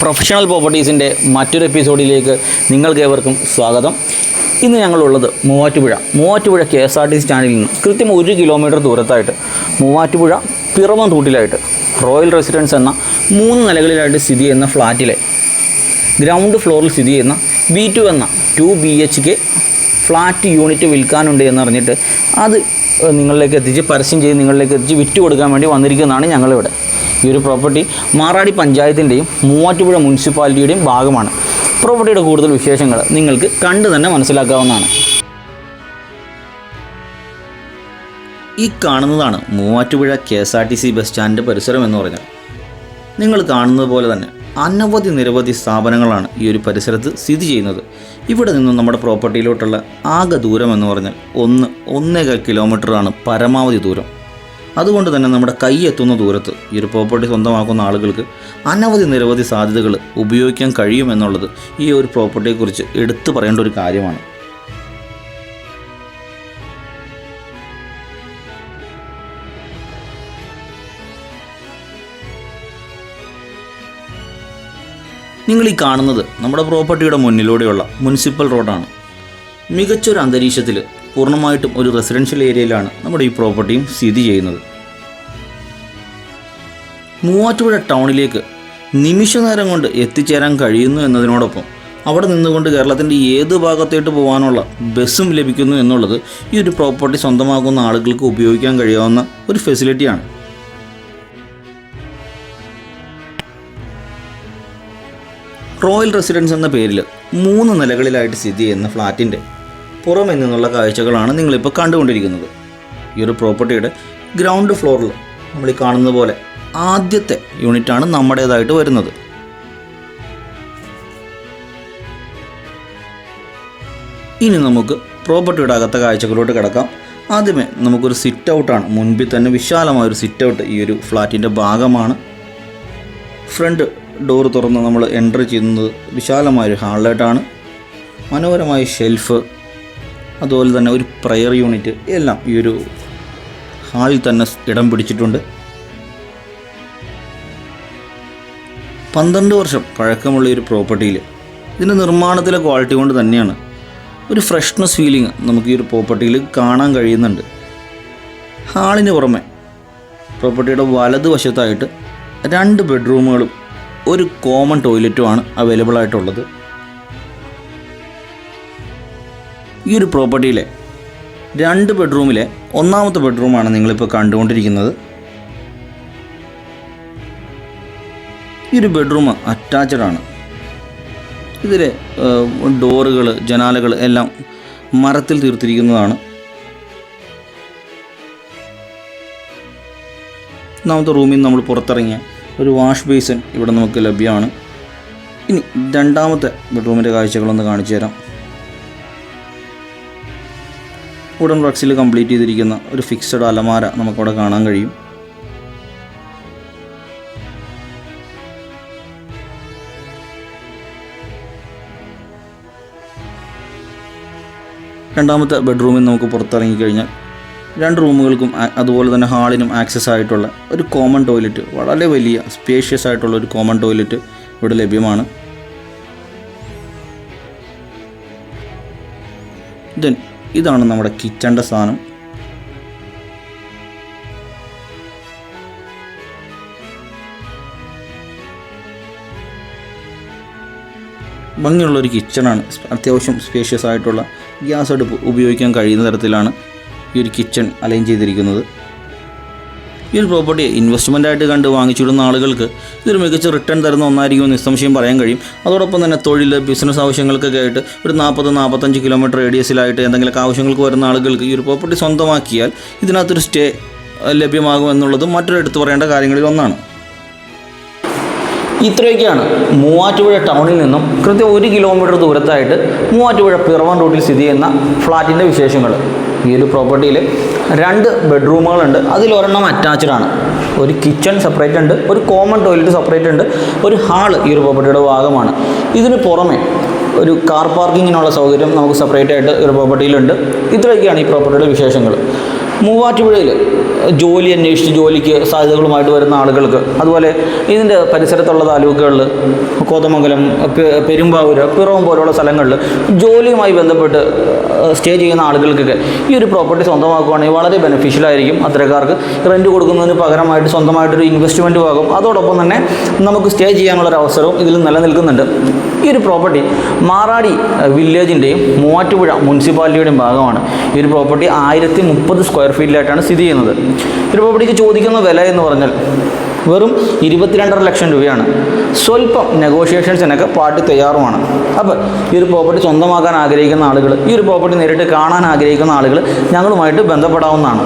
Professional പ്രോപ്പർട്ടീസിന്റെ മറ്റൊരു എപ്പിസോഡിലേക്ക് നിങ്ങൾക്ക് ഏവർക്കും സ്വാഗതം. ഇന്ന് ഞങ്ങളുള്ളത് Muvattupuzha. Muvattupuzha K S R T C സ്റ്റാൻഡിൽ നിന്ന് കൃത്യം ഒരു കിലോമീറ്റർ ദൂരത്തായിട്ട് മൂവാറ്റുപുഴ പിറവം തൂട്ടിലായിട്ട് റോയൽ റെസിഡൻസ് എന്ന മൂന്ന് നിലകളിലായിട്ട് സ്ഥിതി ചെയ്യുന്ന ഫ്ലാറ്റിലെ ഗ്രൗണ്ട് ഫ്ലോറിൽ സ്ഥിതി ചെയ്യുന്ന ബി ടു എന്ന two B H K flat unit വിൽക്കാനുണ്ട് എന്നറിഞ്ഞിട്ട് അത് നിങ്ങളിലേക്ക് എത്തിച്ച് പരസ്യം ചെയ്ത് നിങ്ങളിലേക്ക് എത്തിച്ച് വിറ്റ് കൊടുക്കാൻ വേണ്ടി വന്നിരിക്കുന്നതാണ് ഞങ്ങളിവിടെ. ഈ ഒരു പ്രോപ്പർട്ടി മാറാടി പഞ്ചായത്തിന്റെയും മൂവാറ്റുപുഴ മുനിസിപ്പാലിറ്റിയുടെയും ഭാഗമാണ്. പ്രോപ്പർട്ടിയുടെ കൂടുതൽ വിശേഷങ്ങൾ നിങ്ങൾക്ക് കണ്ടു തന്നെ മനസ്സിലാക്കാവുന്നതാണ്. ഈ കാണുന്നതാണ് Muvattupuzha K S R T C bus സ്റ്റാൻഡിന്റെ പരിസരം എന്ന് പറഞ്ഞാൽ. നിങ്ങൾ കാണുന്നത് പോലെ തന്നെ അനവധി നിരവധി സ്ഥാപനങ്ങളാണ് ഈ ഒരു പരിസരത്ത് സ്ഥിതി ചെയ്യുന്നത്. ഇവിടെ നിന്നും നമ്മുടെ പ്രോപ്പർട്ടിയിലോട്ടുള്ള ആകെ ദൂരം എന്ന് പറഞ്ഞാൽ ഒന്ന് ഒന്നേകാൽ കിലോമീറ്ററാണ് പരമാവധി ദൂരം. അതുകൊണ്ട് തന്നെ നമ്മുടെ കൈ എത്തുന്ന ദൂരത്ത് ഈ ഒരു പ്രോപ്പർട്ടി സ്വന്തമാക്കുന്ന ആളുകൾക്ക് അനവധി നിരവധി സാധ്യതകൾ ഉപയോഗിക്കാൻ കഴിയുമെന്നുള്ളത് ഈ ഒരു പ്രോപ്പർട്ടിയെക്കുറിച്ച് എടുത്തു പറയേണ്ട ഒരു കാര്യമാണ്. നിങ്ങൾ ഈ കാണുന്നത് നമ്മുടെ പ്രോപ്പർട്ടിയുടെ മുന്നിലൂടെയുള്ള മുനിസിപ്പൽ റോഡാണ് മികച്ചൊരു അന്തരീക്ഷത്തിൽ പൂർണമായിട്ടും ഒരു റെസിഡൻഷ്യൽ ഏരിയയിലാണ് നമ്മുടെ ഈ പ്രോപ്പർട്ടിയും സ്ഥിതി ചെയ്യുന്നത്. മൂവാറ്റുപുഴ ടൗണിലേക്ക് നിമിഷ നേരം കൊണ്ട് എത്തിച്ചേരാൻ കഴിയുന്നു എന്നതിനോടൊപ്പം അവിടെ നിന്നുകൊണ്ട് കേരളത്തിന്റെ ഏത് ഭാഗത്തേട്ട് പോകാനുള്ള ബസ്സും ലഭിക്കുന്നു എന്നുള്ളത് ഈ ഒരു പ്രോപ്പർട്ടി സ്വന്തമാക്കുന്ന ആളുകൾക്ക് ഉപയോഗിക്കാൻ കഴിയാവുന്ന ഒരു ഫെസിലിറ്റിയാണ് റോയൽ റെസിഡൻസ് എന്ന പേരിൽ മൂന്ന് നിലകളിലായിട്ട് സ്ഥിതി ചെയ്യുന്ന ഫ്ലാറ്റിന്റെ പുറമെ നിന്നുള്ള കാഴ്ചകളാണ് നിങ്ങളിപ്പോൾ കണ്ടുകൊണ്ടിരിക്കുന്നത്. ഈ ഒരു പ്രോപ്പർട്ടിയുടെ ഗ്രൗണ്ട് ഫ്ലോറിൽ നമ്മൾ ഈ കാണുന്ന പോലെ ആദ്യത്തെ യൂണിറ്റാണ് നമ്മുടേതായിട്ട് വരുന്നത്. ഇനി നമുക്ക് പ്രോപ്പർട്ടിയുടെ അകത്തെ കാഴ്ചകളിലോട്ട് കിടക്കാം. ആദ്യമേ നമുക്കൊരു സിറ്റ് ഔട്ടാണ് മുൻപിൽ തന്നെ വിശാലമായ ഒരു സിറ്റ് ഔട്ട് ഈ ഒരു ഫ്ലാറ്റിന്റെ ഭാഗമാണ്. ഫ്രണ്ട് ഡോർ തുറന്ന് നമ്മൾ എന്റർ ചെയ്യുന്നത് വിശാലമായൊരു ഹാളിലായിട്ടാണ്. മനോഹരമായ ഷെൽഫ് അതുപോലെ തന്നെ ഒരു പ്രയർ യൂണിറ്റ് എല്ലാം ഈ ഒരു ഹാളിൽ തന്നെ ഇടം പിടിച്ചിട്ടുണ്ട്. പന്ത്രണ്ട് വർഷം പഴക്കമുള്ള ഒരു പ്രോപ്പർട്ടിയിൽ ഇതിന്റെ നിർമ്മാണത്തിലെ ക്വാളിറ്റി കൊണ്ട് തന്നെയാണ് ഒരു ഫ്രഷ്നെസ് ഫീലിംഗ് നമുക്ക് ഈ ഒരു പ്രോപ്പർട്ടിയിൽ കാണാൻ കഴിയുന്നുണ്ട്. ഹാളിന് പുറമെ പ്രോപ്പർട്ടിയുടെ വലതുവശത്തായിട്ട് രണ്ട് ബെഡ്റൂമുകളും ഒരു കോമൺ ടോയ്ലറ്റുമാണ് അവൈലബിൾ ആയിട്ടുള്ളത്. ഈ ഒരു പ്രോപ്പർട്ടിയിലെ രണ്ട് ബെഡ്റൂമിലെ ഒന്നാമത്തെ ബെഡ്റൂമാണ് നിങ്ങളിപ്പോൾ കണ്ടുകൊണ്ടിരിക്കുന്നത്. ഈ ഒരു ബെഡ്റൂം അറ്റാച്ച്ഡ് ആണ്. ഇതിലെ ഡോറുകൾ ജനാലകൾ എല്ലാം മരത്തിൽ തീർത്തിരിക്കുന്നതാണ്. ഒന്നാമത്തെ റൂമിൽ നിന്ന് നമ്മൾ പുറത്തിറങ്ങിയ ഒരു വാഷ് ബേസിൻ ഇവിടെ നമുക്ക് ലഭ്യമാണ്. ഇനി രണ്ടാമത്തെ ബെഡ്റൂമിന്റെ കാഴ്ചകളൊന്ന് കാണിച്ചു തരാം ഉടൻ വർക്ക്സിൽ കംപ്ലീറ്റ് ചെയ്തിരിക്കുന്ന ഒരു ഫിക്സഡ് അലമാര നമുക്കവിടെ കാണാൻ കഴിയും. രണ്ടാമത്തെ ബെഡ്റൂമിൽ നമുക്ക് പുറത്തിറങ്ങി കഴിഞ്ഞാൽ രണ്ട് റൂമുകൾക്കും അതുപോലെ തന്നെ ഹാളിനും ആക്സസ് ആയിട്ടുള്ള ഒരു കോമൺ ടോയ്ലറ്റ് വളരെ വലിയ സ്പേഷ്യസ് ആയിട്ടുള്ള ഒരു കോമൺ ടോയ്ലറ്റ് ഇവിടെ ലഭ്യമാണ്. ദെൻ ഇതാണ് നമ്മുടെ കിച്ചന്റെ സാധനം. ഭംഗിയുള്ളൊരു കിച്ചണാണ്. അത്യാവശ്യം സ്പേഷ്യസ് ആയിട്ടുള്ള ഗ്യാസ് അടുപ്പ് ഉപയോഗിക്കാൻ കഴിയുന്ന തരത്തിലാണ് ഈ ഒരു കിച്ചൺ അലൈൻ ചെയ്തിരിക്കുന്നത്. ഈ ഒരു പ്രോപ്പർട്ടി ഇൻവെസ്റ്റ്മെന്റ് ആയിട്ട് കണ്ട് വാങ്ങിച്ചിടുന്ന ആളുകൾക്ക് ഇതൊരു മികച്ച റിട്ടേൺ തരുന്ന ഒന്നായിരിക്കും നിസ്സംശയം പറയാൻ കഴിയും. അതോടൊപ്പം തന്നെ തൊഴിൽ ബിസിനസ് ആവശ്യങ്ങൾക്കൊക്കെ ആയിട്ട് ഒരു നാൽപ്പത് നാൽപ്പത്തഞ്ച് കിലോമീറ്റർ റേഡിയസിലായിട്ട് എന്തെങ്കിലുമൊക്കെ ആവശ്യങ്ങൾക്ക് വരുന്ന ആളുകൾക്ക് ഈ ഒരു പ്രോപ്പർട്ടി സ്വന്തമാക്കിയാൽ ഇതിനകത്തൊരു സ്റ്റേ ലഭ്യമാകുമെന്നുള്ളതും മറ്റൊരു എടുത്തു പറയേണ്ട കാര്യങ്ങളിൽ ഒന്നാണ്. ഇത്രയൊക്കെയാണ് മൂവാറ്റുപുഴ ടൗണിൽ നിന്നും കൃത്യം ഒരു കിലോമീറ്റർ ദൂരത്തായിട്ട് മൂവാറ്റുപുഴ പിറവൻ റോഡിൽ സ്ഥിതി ചെയ്യുന്ന ഫ്ലാറ്റിന്റെ വിശേഷങ്ങൾ. ഈ ഒരു പ്രോപ്പർട്ടിയിൽ രണ്ട് ബെഡ്റൂമുകളുണ്ട് അതിലൊരെണ്ണം അറ്റാച്ച്ഡ് ആണ്. ഒരു കിച്ചൺ സെപ്പറേറ്റ് ഉണ്ട് ഒരു കോമൺ ടോയ്ലറ്റ് സെപ്പറേറ്റ് ഉണ്ട് ഒരു ഹാൾ ഈ ഒരു പ്രോപ്പർട്ടിയുടെ ഭാഗമാണ്. ഇതിന് പുറമെ ഒരു കാർ പാർക്കിങ്ങിനുള്ള സൗകര്യം നമുക്ക് സെപ്പറേറ്റ് ആയിട്ട് ഒരു പ്രോപ്പർട്ടിയിലുണ്ട് ഇത്രയൊക്കെയാണ് ഈ പ്രോപ്പർട്ടിയുടെ വിശേഷങ്ങൾ. മൂവാറ്റുപുഴയിൽ ജോലി അന്വേഷിച്ച് ജോലിക്ക് സാധ്യതകളുമായിട്ട് വരുന്ന ആളുകൾക്ക് അതുപോലെ ഇതിന്റെ പരിസരത്തുള്ള താലൂക്കുകളിൽ കോതമംഗലം പെരുമ്പാവൂർ പിറവം പോലുള്ള സ്ഥലങ്ങളിൽ ജോലിയുമായി ബന്ധപ്പെട്ട് സ്റ്റേ ചെയ്യുന്ന ആളുകൾക്കൊക്കെ ഈ ഒരു പ്രോപ്പർട്ടി സ്വന്തമാക്കുകയാണെങ്കിൽ വളരെ ബെനിഫിഷ്യൽ ആയിരിക്കും അത്തരക്കാർക്ക്. റെന്റ് കൊടുക്കുന്നതിന് പകരമായിട്ട് സ്വന്തമായിട്ടൊരു ഇൻവെസ്റ്റ്മെന്റ് ആകും അതോടൊപ്പം തന്നെ നമുക്ക് സ്റ്റേ ചെയ്യാനുള്ള ഒരു അവസരവും ഇതിൽ നിലനിൽക്കുന്നുണ്ട്. ഈ ഒരു പ്രോപ്പർട്ടി മാറാടി വില്ലേജിന്റെയും മൂവാറ്റുപുഴ മുനിസിപ്പാലിറ്റിയുടെയും ഭാഗമാണ്. ഈ ഒരു പ്രോപ്പർട്ടി ആയിരത്തി മുപ്പത് സ്ക്വയർ ഫീറ്റിലായിട്ടാണ് സ്ഥിതി ചെയ്യുന്നത്. പ്രോപ്പർട്ടിക്ക് ചോദിക്കുന്ന വില എന്ന് പറഞ്ഞാൽ വെറും ഇരുപത്തിരണ്ടര ലക്ഷം രൂപയാണ്. സ്വല്പം നെഗോഷിയേഷൻസിനൊക്കെ പാർട്ടി തയ്യാറുമാണ്. അപ്പോൾ ഈ ഒരു പ്രോപ്പർട്ടി സ്വന്തമാക്കാൻ ആഗ്രഹിക്കുന്ന ആളുകൾ ഈ ഒരു പ്രോപ്പർട്ടി നേരിട്ട് കാണാൻ ആഗ്രഹിക്കുന്ന ആളുകൾ ഞങ്ങളുമായിട്ട് ബന്ധപ്പെടാവുന്നതാണ്.